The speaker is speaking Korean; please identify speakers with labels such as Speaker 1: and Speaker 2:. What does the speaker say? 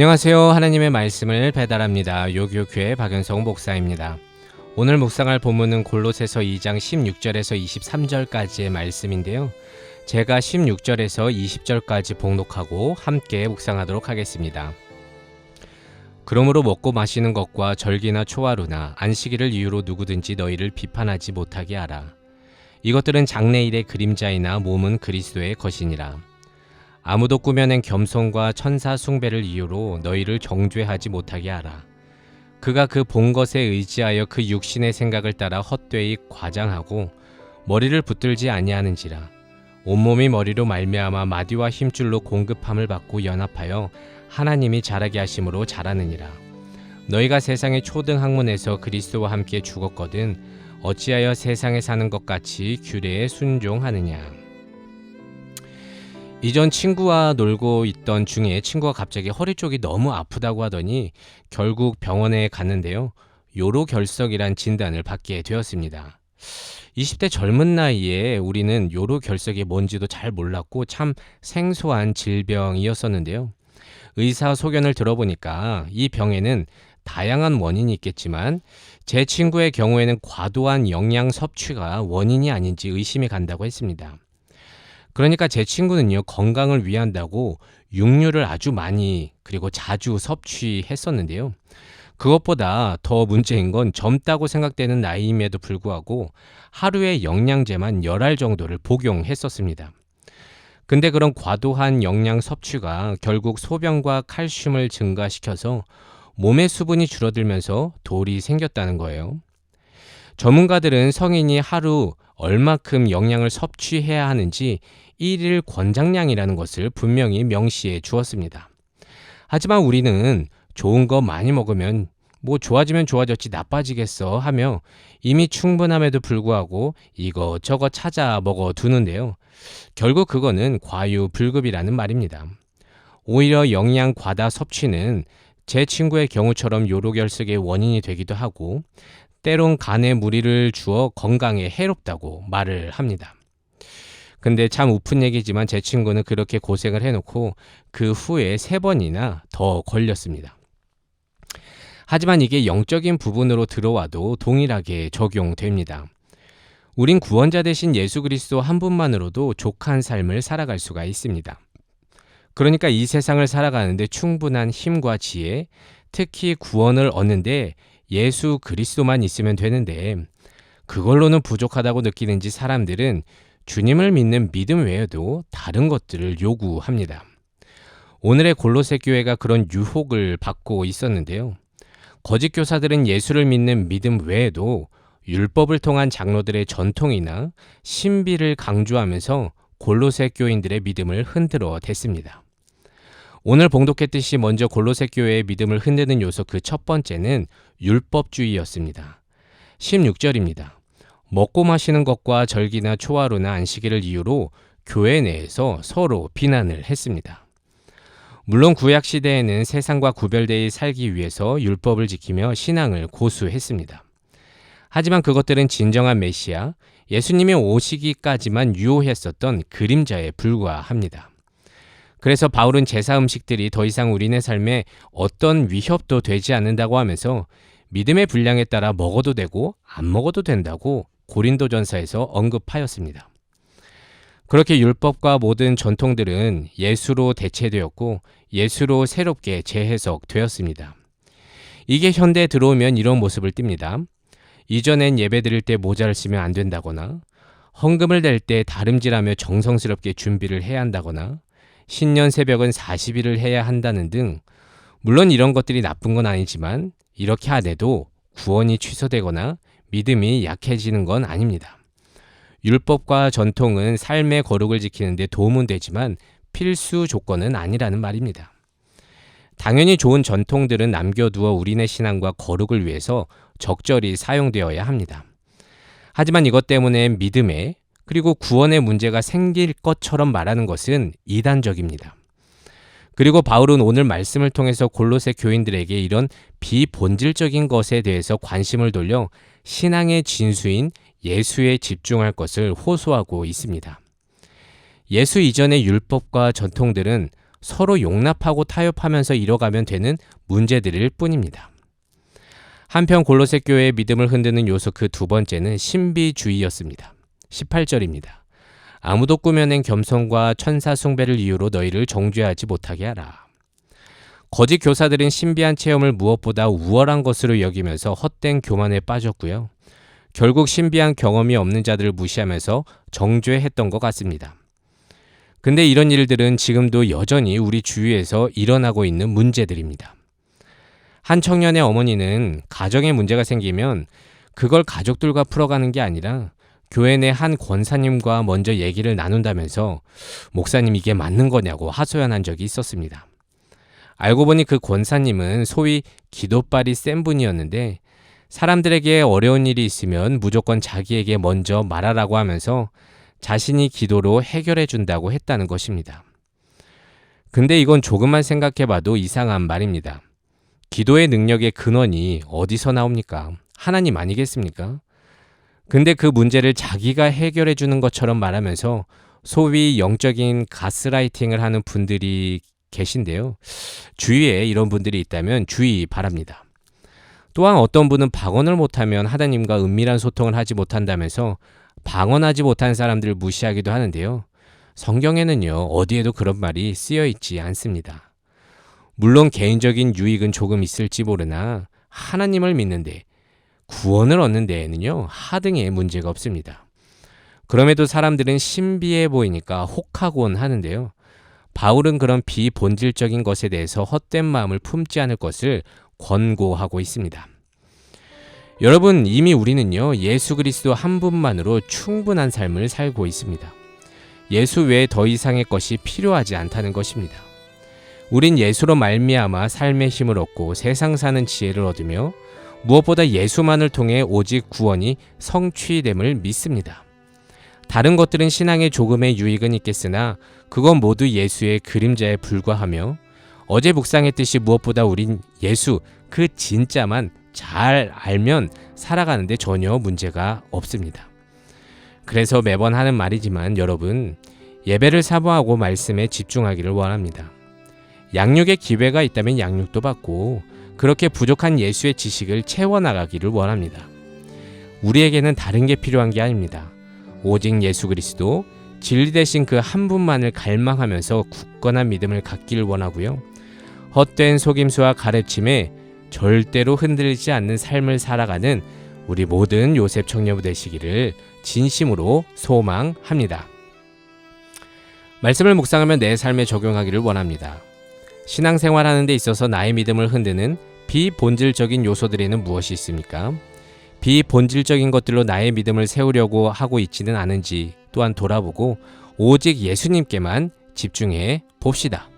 Speaker 1: 안녕하세요. 하나님의 말씀을 배달합니다. 요교교회 박연성 목사입니다. 오늘 묵상할 본문은 골로새서 2장 16절에서 23절까지의 말씀인데요. 제가 16절에서 20절까지 봉독하고 함께 묵상하도록 하겠습니다. 그러므로 먹고 마시는 것과 절기나 초하루나 안식일을 이유로 누구든지 너희를 비판하지 못하게 하라. 이것들은 장래일의 그림자이나 몸은 그리스도의 것이니라. 아무도 꾸며낸 겸손과 천사 숭배를 이유로 너희를 정죄하지 못하게 하라. 그가 그 본 것에 의지하여 그 육신의 생각을 따라 헛되이 과장하고 머리를 붙들지 아니하는지라. 온몸이 머리로 말미암아 마디와 힘줄로 공급함을 받고 연합하여 하나님이 자라게 하심으로 자라느니라. 너희가 세상의 초등 학문에서 그리스도와 함께 죽었거든 어찌하여 세상에 사는 것 같이 규례에 순종하느냐. 이전 친구와 놀고 있던 중에 친구가 갑자기 허리 쪽이 너무 아프다고 하더니 결국 병원에 갔는데요. 요로결석이란 진단을 받게 되었습니다. 20대 젊은 나이에 우리는 요로결석이 뭔지도 잘 몰랐고 참 생소한 질병이었었는데요. 의사 소견을 들어보니까 이 병에는 다양한 원인이 있겠지만 제 친구의 경우에는 과도한 영양 섭취가 원인이 아닌지 의심이 간다고 했습니다. 그러니까 제 친구는요, 건강을 위한다고 육류를 아주 많이 그리고 자주 섭취했었는데요. 그것보다 더 문제인 건 젊다고 생각되는 나이임에도 불구하고 하루에 영양제만 열 알 정도를 복용했었습니다. 근데 그런 과도한 영양 섭취가 결국 소변과 칼슘을 증가시켜서 몸의 수분이 줄어들면서 돌이 생겼다는 거예요. 전문가들은 성인이 하루 얼마큼 영양을 섭취해야 하는지 1일 권장량이라는 것을 분명히 명시해 주었습니다. 하지만 우리는 좋은 거 많이 먹으면 뭐 좋아지면 좋아졌지 나빠지겠어 하며 이미 충분함에도 불구하고 이것저것 찾아 먹어 두는데요. 결국 그거는 과유불급이라는 말입니다. 오히려 영양 과다 섭취는 제 친구의 경우처럼 요로결석의 원인이 되기도 하고 때론 간에 무리를 주어 건강에 해롭다고 말을 합니다. 근데 참 우픈 얘기지만 제 친구는 그렇게 고생을 해놓고 그 후에 세 번이나 더 걸렸습니다. 하지만 이게 영적인 부분으로 들어와도 동일하게 적용됩니다. 우린 구원자 대신 예수 그리스도 한 분만으로도 족한 삶을 살아갈 수가 있습니다. 그러니까 이 세상을 살아가는데 충분한 힘과 지혜, 특히 구원을 얻는데 예수 그리스도만 있으면 되는데 그걸로는 부족하다고 느끼는지 사람들은 주님을 믿는 믿음 외에도 다른 것들을 요구합니다. 오늘의 골로새 교회가 그런 유혹을 받고 있었는데요. 거짓 교사들은 예수를 믿는 믿음 외에도 율법을 통한 장로들의 전통이나 신비를 강조하면서 골로새 교인들의 믿음을 흔들어 댔습니다. 오늘 봉독했듯이 먼저 골로새 교회의 믿음을 흔드는 요소 그 첫 번째는 율법주의였습니다. 16절입니다. 먹고 마시는 것과 절기나 초하루나 안식일을 이유로 교회 내에서 서로 비난을 했습니다. 물론 구약 시대에는 세상과 구별되어 살기 위해서 율법을 지키며 신앙을 고수했습니다. 하지만 그것들은 진정한 메시아, 예수님의 오시기까지만 유효했었던 그림자에 불과합니다. 그래서 바울은 제사 음식들이 더 이상 우리네 삶에 어떤 위협도 되지 않는다고 하면서 믿음의 분량에 따라 먹어도 되고 안 먹어도 된다고 고린도전서에서 언급하였습니다. 그렇게 율법과 모든 전통들은 예수로 대체되었고 예수로 새롭게 재해석되었습니다. 이게 현대에 들어오면 이런 모습을 띱니다. 이전엔 예배 드릴 때 모자를 쓰면 안 된다거나 헌금을 낼 때 다름질하며 정성스럽게 준비를 해야 한다거나 신년 새벽은 40일을 해야 한다는 등 물론 이런 것들이 나쁜 건 아니지만 이렇게 안 해도 구원이 취소되거나 믿음이 약해지는 건 아닙니다. 율법과 전통은 삶의 거룩을 지키는데 도움은 되지만 필수 조건은 아니라는 말입니다. 당연히 좋은 전통들은 남겨두어 우리네 신앙과 거룩을 위해서 적절히 사용되어야 합니다. 하지만 이것 때문에 믿음에 그리고 구원의 문제가 생길 것처럼 말하는 것은 이단적입니다. 그리고 바울은 오늘 말씀을 통해서 골로새 교인들에게 이런 비본질적인 것에 대해서 관심을 돌려 신앙의 진수인 예수에 집중할 것을 호소하고 있습니다. 예수 이전의 율법과 전통들은 서로 용납하고 타협하면서 이뤄가면 되는 문제들일 뿐입니다. 한편 골로새 교회의 믿음을 흔드는 요소 그 두 번째는 신비주의였습니다. 18절입니다. 아무도 꾸며낸 겸손과 천사 숭배를 이유로 너희를 정죄하지 못하게 하라. 거짓 교사들은 신비한 체험을 무엇보다 우월한 것으로 여기면서 헛된 교만에 빠졌고요. 결국 신비한 경험이 없는 자들을 무시하면서 정죄했던 것 같습니다. 근데 이런 일들은 지금도 여전히 우리 주위에서 일어나고 있는 문제들입니다. 한 청년의 어머니는 가정에 문제가 생기면 그걸 가족들과 풀어가는 게 아니라 교회 내 한 권사님과 먼저 얘기를 나눈다면서 목사님 이게 맞는 거냐고 하소연한 적이 있었습니다. 알고 보니 그 권사님은 소위 기도발이 센 분이었는데 사람들에게 어려운 일이 있으면 무조건 자기에게 먼저 말하라고 하면서 자신이 기도로 해결해 준다고 했다는 것입니다. 근데 이건 조금만 생각해 봐도 이상한 말입니다. 기도의 능력의 근원이 어디서 나옵니까? 하나님 아니겠습니까? 근데 그 문제를 자기가 해결해 주는 것처럼 말하면서 소위 영적인 가스라이팅을 하는 분들이 계신데요. 주위에 이런 분들이 있다면 주의 바랍니다. 또한 어떤 분은 방언을 못하면 하나님과 은밀한 소통을 하지 못한다면서 방언하지 못한 사람들을 무시하기도 하는데요. 성경에는요, 어디에도 그런 말이 쓰여 있지 않습니다. 물론 개인적인 유익은 조금 있을지 모르나 하나님을 믿는데 구원을 얻는 데에는요, 하등의 문제가 없습니다. 그럼에도 사람들은 신비해 보이니까 혹하곤 하는데요. 바울은 그런 비본질적인 것에 대해서 헛된 마음을 품지 않을 것을 권고하고 있습니다. 여러분, 이미 우리는요, 예수 그리스도 한 분만으로 충분한 삶을 살고 있습니다. 예수 외에 더 이상의 것이 필요하지 않다는 것입니다. 우린 예수로 말미암아 삶의 힘을 얻고 세상 사는 지혜를 얻으며 무엇보다 예수만을 통해 오직 구원이 성취됨을 믿습니다. 다른 것들은 신앙에 조금의 유익은 있겠으나 그건 모두 예수의 그림자에 불과하며 어제 묵상했듯이 무엇보다 우린 예수 그 진짜만 잘 알면 살아가는데 전혀 문제가 없습니다. 그래서 매번 하는 말이지만 여러분 예배를 사모하고 말씀에 집중하기를 원합니다. 양육의 기회가 있다면 양육도 받고 그렇게 부족한 예수의 지식을 채워나가기를 원합니다. 우리에게는 다른 게 필요한 게 아닙니다. 오직 예수 그리스도 진리 대신 그 한 분만을 갈망하면서 굳건한 믿음을 갖기를 원하고요. 헛된 속임수와 가르침에 절대로 흔들리지 않는 삶을 살아가는 우리 모든 요셉 청년부 되시기를 진심으로 소망합니다. 말씀을 묵상하며 내 삶에 적용하기를 원합니다. 신앙생활 하는 데 있어서 나의 믿음을 흔드는 비본질적인 요소들에는 무엇이 있습니까? 비본질적인 것들로 나의 믿음을 세우려고 하고 있지는 않은지 또한 돌아보고 오직 예수님께만 집중해 봅시다.